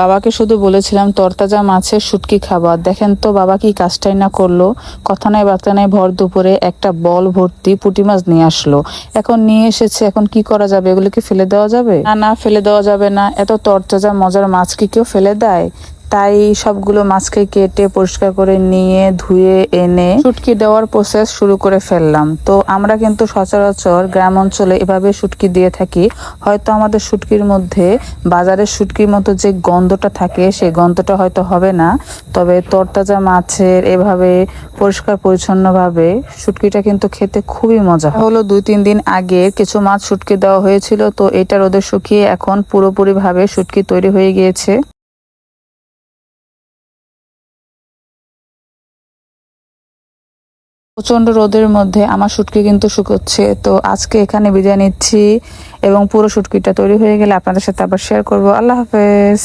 বাবাকে শুধু বলেছিলাম, তরতাজা মাছের শুটকি খাবার দেখেন তো বাবা কি কাজটাই না করল। কথা নাই, বার্তা নাই, ভর দুপুরে একটা বল ভর্তি পুটি মাছ নিয়ে আসলো। এখন নিয়ে এসেছে, এখন কি করা যাবে? এগুলো কি ফেলে দেওয়া যাবে? না না, ফেলে দেওয়া যাবে না। এত তরতাজা, মজার মাছ কি কেউ ফেলে দেয়? তাই সবগুলো মাছকে কেটে পরিষ্কার করে নিয়ে, ধুয়ে, এনে শুটকি দেওয়ার প্রসেস শুরু করে ফেললাম। তো আমরা কিন্তু সচরাচর গ্রাম অঞ্চলে এভাবে শুটকি দিয়ে থাকি। হয়তো আমাদের শুটকির মধ্যে, বাজারের শুটকির মতো যে গন্ধটা থাকে সেই গন্ধটা হয়তো হবে না। তবে তরতাজা মাছের এভাবে পরিষ্কার পরিচ্ছন্নভাবে শুটকিটা কিন্তু খেতে খুবই মজা হলো দুই তিন দিন আগে কিছু মাছ শুটকি দেওয়া হয়েছিল, তো এটা রোদে শুকিয়ে এখন পুরোপুরি ভাবে শুটকি তৈরি হয়ে গিয়েছে। প্রচণ্ড রোদের মধ্যে আমার শুটকি কিন্তু শুকোচ্ছে। তো আজকে এখানে বিদায় নিচ্ছি এবং পুরো শুটকিটা তৈরি হয়ে গেলে আপনাদের সাথে আবার শেয়ার করব। আল্লাহ হাফেজ।